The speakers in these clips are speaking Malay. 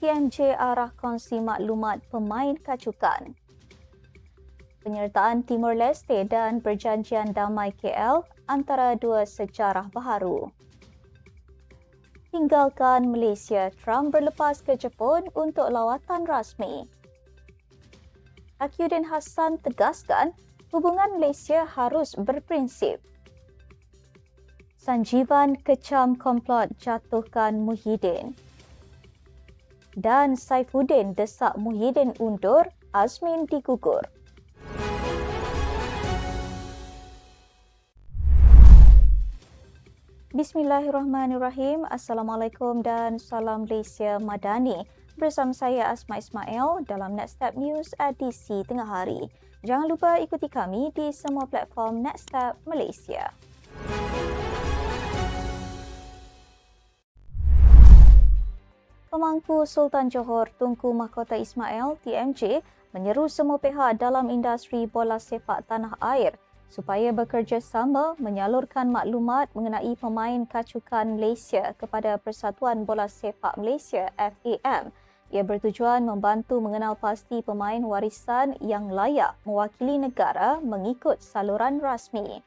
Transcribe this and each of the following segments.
TMJ arah kongsi maklumat pemain kacukan. Penyertaan Timor Leste dan Perjanjian Damai KL antara dua sejarah baharu. Tinggalkan Malaysia, Trump berlepas ke Jepun untuk lawatan rasmi. Hakyudin Hassan tegaskan hubungan Malaysia harus berprinsip. Sanjivan kecam komplot jatuhkan Muhyiddin dan Saifuddin desak Muhyiddin undur, Azmin digugur. Bismillahirrahmanirrahim. Assalamualaikum dan salam Malaysia Madani. Bersama saya Asma Ismail dalam Nextstep News edisi tengah hari. Jangan lupa ikuti kami di semua platform Nextstep Malaysia. Pemangku Sultan Johor Tunku Mahkota Ismail TMJ menyeru semua pihak dalam industri bola sepak tanah air supaya bekerjasama menyalurkan maklumat mengenai pemain kacukan Malaysia kepada Persatuan Bola Sepak Malaysia FAM. Ia bertujuan membantu mengenal pasti pemain warisan yang layak mewakili negara mengikut saluran rasmi.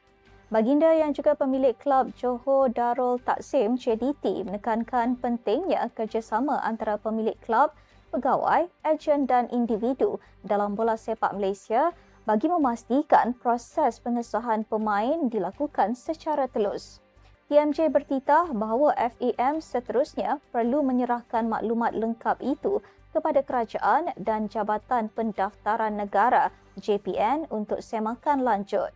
Baginda yang juga pemilik klub Johor Darul Taksim JDT menekankan pentingnya kerjasama antara pemilik klub, pegawai, ejen dan individu dalam bola sepak Malaysia bagi memastikan proses pengesahan pemain dilakukan secara telus. TMJ bertitah bahawa FAM seterusnya perlu menyerahkan maklumat lengkap itu kepada kerajaan dan Jabatan Pendaftaran Negara JPN untuk semakan lanjut.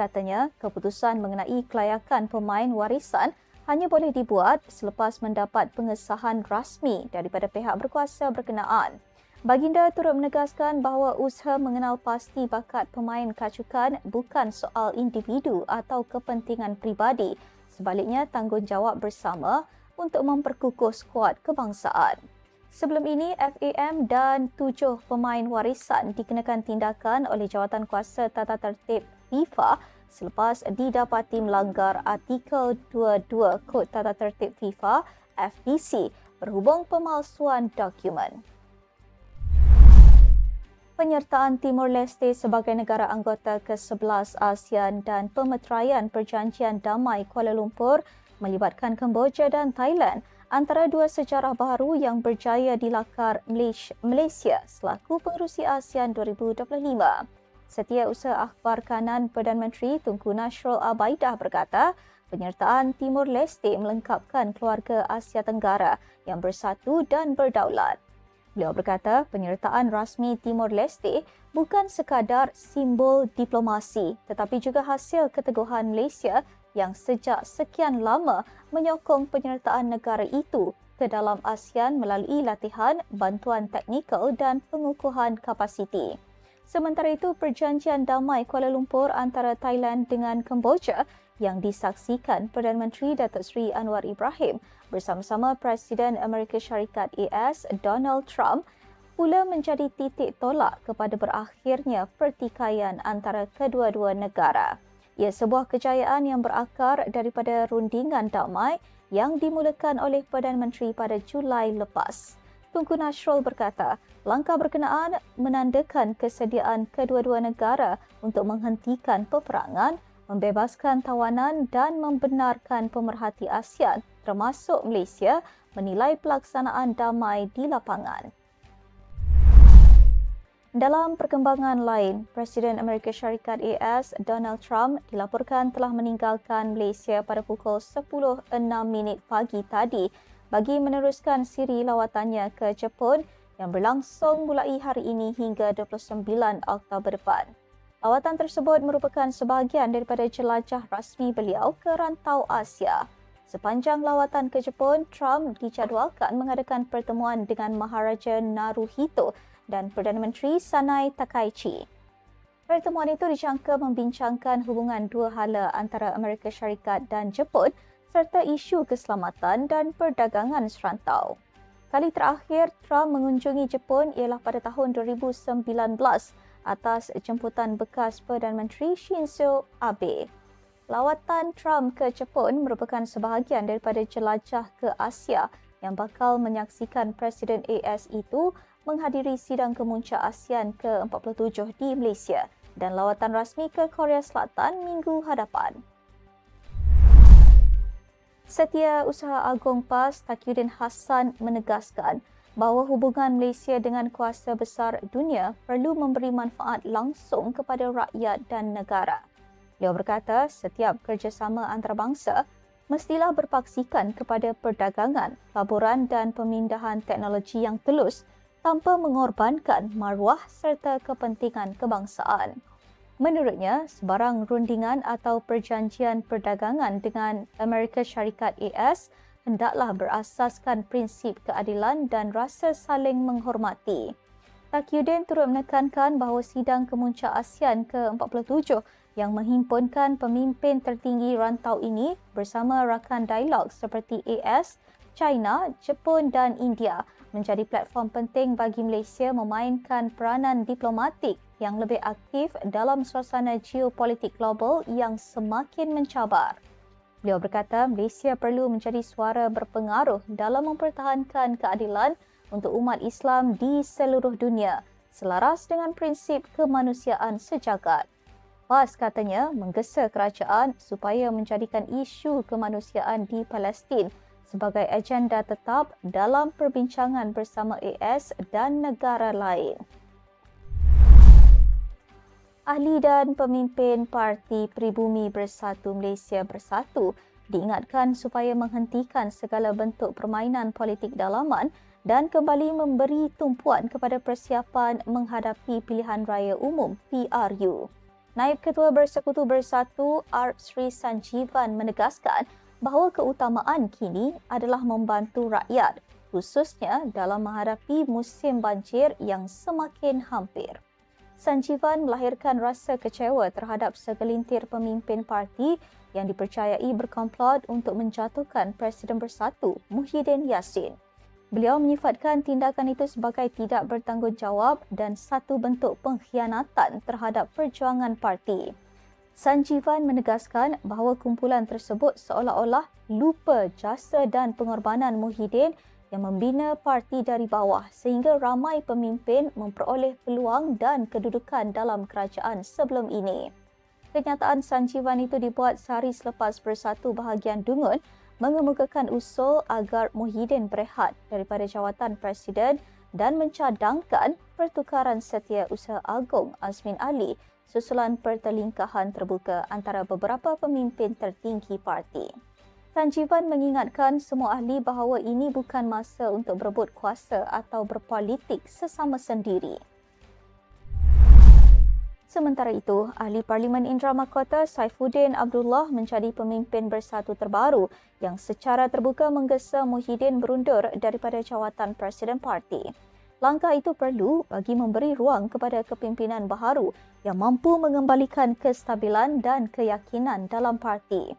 Katanya, keputusan mengenai kelayakan pemain warisan hanya boleh dibuat selepas mendapat pengesahan rasmi daripada pihak berkuasa berkenaan. Baginda turut menegaskan bahawa usaha mengenal pasti bakat pemain kacukan bukan soal individu atau kepentingan pribadi, sebaliknya tanggungjawab bersama untuk memperkukuh skuad kebangsaan. Sebelum ini, FAM dan tujuh pemain warisan dikenakan tindakan oleh Jawatan Kuasa Tata Tertib FIFA selepas didapati melanggar artikel 22 Kod Tata Tertib FIFA FTC berhubung pemalsuan dokumen. Penyertaan Timor Leste sebagai negara anggota ke-11 ASEAN dan pemeteraian Perjanjian Damai Kuala Lumpur melibatkan Kemboja dan Thailand antara dua sejarah baru yang berjaya dilakar Malaysia selaku pengerusi ASEAN 2025. Setiausaha Akhbar Kanan Perdana Menteri Tunku Nasrul Abaidah berkata, penyertaan Timur Leste melengkapkan keluarga Asia Tenggara yang bersatu dan berdaulat. Beliau berkata, penyertaan rasmi Timur Leste bukan sekadar simbol diplomasi tetapi juga hasil keteguhan Malaysia yang sejak sekian lama menyokong penyertaan negara itu ke dalam ASEAN melalui latihan, bantuan teknikal dan pengukuhan kapasiti. Sementara itu, perjanjian damai Kuala Lumpur antara Thailand dengan Kemboja yang disaksikan Perdana Menteri Datuk Seri Anwar Ibrahim bersama-sama Presiden Amerika Syarikat AS Donald Trump pula menjadi titik tolak kepada berakhirnya pertikaian antara kedua-dua negara. Ia sebuah kejayaan yang berakar daripada rundingan damai yang dimulakan oleh Perdana Menteri pada Julai lepas. Tunku Nasrul berkata, langkah berkenaan menandakan kesediaan kedua-dua negara untuk menghentikan peperangan, membebaskan tawanan dan membenarkan pemerhati ASEAN termasuk Malaysia menilai pelaksanaan damai di lapangan. Dalam perkembangan lain, Presiden Amerika Syarikat AS Donald Trump dilaporkan telah meninggalkan Malaysia pada pukul 10.06 pagi tadi bagi meneruskan siri lawatannya ke Jepun yang berlangsung mulai hari ini hingga 29 Oktober depan. Lawatan tersebut merupakan sebahagian daripada jelajah rasmi beliau ke rantau Asia. Sepanjang lawatan ke Jepun, Trump dijadualkan mengadakan pertemuan dengan Maharaja Naruhito dan Perdana Menteri Sanai Takaichi. Pertemuan itu dijangka membincangkan hubungan dua hala antara Amerika Syarikat dan Jepun serta isu keselamatan dan perdagangan serantau. Kali terakhir Trump mengunjungi Jepun ialah pada tahun 2019 atas jemputan bekas Perdana Menteri Shinzo Abe. Lawatan Trump ke Jepun merupakan sebahagian daripada jelajah ke Asia yang bakal menyaksikan Presiden AS itu menghadiri sidang kemuncak ASEAN ke-47 di Malaysia dan lawatan rasmi ke Korea Selatan minggu hadapan. Setia Usaha Agong PAS Takyuddin Hassan menegaskan bahawa hubungan Malaysia dengan kuasa besar dunia perlu memberi manfaat langsung kepada rakyat dan negara. Beliau berkata setiap kerjasama antarabangsa mestilah berpaksikan kepada perdagangan, laburan dan pemindahan teknologi yang telus tanpa mengorbankan maruah serta kepentingan kebangsaan. Menurutnya, sebarang rundingan atau perjanjian perdagangan dengan Amerika Syarikat AS hendaklah berasaskan prinsip keadilan dan rasa saling menghormati. Takyuddin turut menekankan bahawa sidang kemuncak ASEAN ke-47 yang menghimpunkan pemimpin tertinggi rantau ini bersama rakan dialog seperti AS, China, Jepun dan India menjadi platform penting bagi Malaysia memainkan peranan diplomatik yang lebih aktif dalam suasana geopolitik global yang semakin mencabar. Beliau berkata Malaysia perlu menjadi suara berpengaruh dalam mempertahankan keadilan untuk umat Islam di seluruh dunia selaras dengan prinsip kemanusiaan sejagat. PAS katanya menggesa kerajaan supaya menjadikan isu kemanusiaan di Palestin sebagai agenda tetap dalam perbincangan bersama AS dan negara lain. Ahli dan pemimpin Parti Pribumi Bersatu Malaysia Bersatu diingatkan supaya menghentikan segala bentuk permainan politik dalaman dan kembali memberi tumpuan kepada persiapan menghadapi pilihan raya umum PRU. Naib Ketua Bersekutu Bersatu Arp Sri Sanjivan menegaskan bahawa keutamaan kini adalah membantu rakyat khususnya dalam menghadapi musim banjir yang semakin hampir. Sanjivan melahirkan rasa kecewa terhadap segelintir pemimpin parti yang dipercayai berkomplot untuk menjatuhkan Presiden Bersatu Muhyiddin Yassin. Beliau menyifatkan tindakan itu sebagai tidak bertanggungjawab dan satu bentuk pengkhianatan terhadap perjuangan parti. Sanjivan menegaskan bahawa kumpulan tersebut seolah-olah lupa jasa dan pengorbanan Muhyiddin yang membina parti dari bawah sehingga ramai pemimpin memperoleh peluang dan kedudukan dalam kerajaan sebelum ini. Kenyataan Sanjivan itu dibuat sehari selepas Bersatu Bahagian Dungun mengemukakan usul agar Muhyiddin berehat daripada jawatan Presiden dan mencadangkan pertukaran setia usaha agung Azmin Ali susulan pertelingkahan terbuka antara beberapa pemimpin tertinggi parti. Sanjivan mengingatkan semua ahli bahawa ini bukan masa untuk berebut kuasa atau berpolitik sesama sendiri. Sementara itu, ahli Parlimen Indra Makota Saifuddin Abdullah menjadi pemimpin bersatu terbaru yang secara terbuka menggesa Muhyiddin berundur daripada jawatan Presiden Parti. Langkah itu perlu bagi memberi ruang kepada kepimpinan baharu yang mampu mengembalikan kestabilan dan keyakinan dalam parti.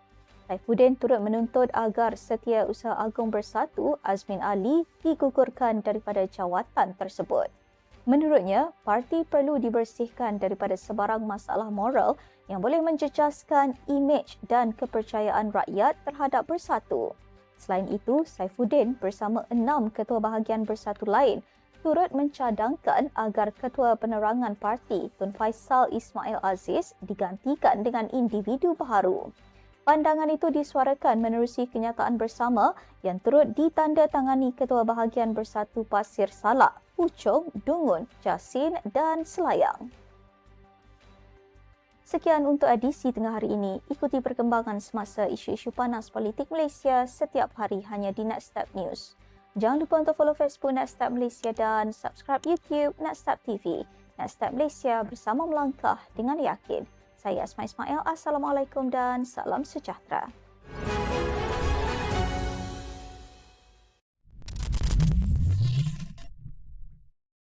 Saifuddin turut menuntut agar Setia Usaha Agung Bersatu Azmin Ali digugurkan daripada jawatan tersebut. Menurutnya, parti perlu dibersihkan daripada sebarang masalah moral yang boleh menjejaskan imej dan kepercayaan rakyat terhadap Bersatu. Selain itu, Saifuddin bersama enam ketua bahagian Bersatu lain turut mencadangkan agar Ketua Penerangan Parti Tun Faisal Ismail Aziz digantikan dengan individu baharu. Pandangan itu disuarakan menerusi kenyataan bersama yang turut ditandatangani Ketua Bahagian Bersatu Pasir Salak, Puchong, Dungun, Jasin dan Selayang. Sekian untuk edisi tengah hari ini. Ikuti perkembangan semasa isu-isu panas politik Malaysia setiap hari hanya di Next Step News. Jangan lupa untuk follow Facebook Next Step Malaysia dan subscribe YouTube Next Step TV. Next Step Malaysia bersama melangkah dengan yakin. Saya Asma Ismail. Assalamualaikum dan salam sejahtera.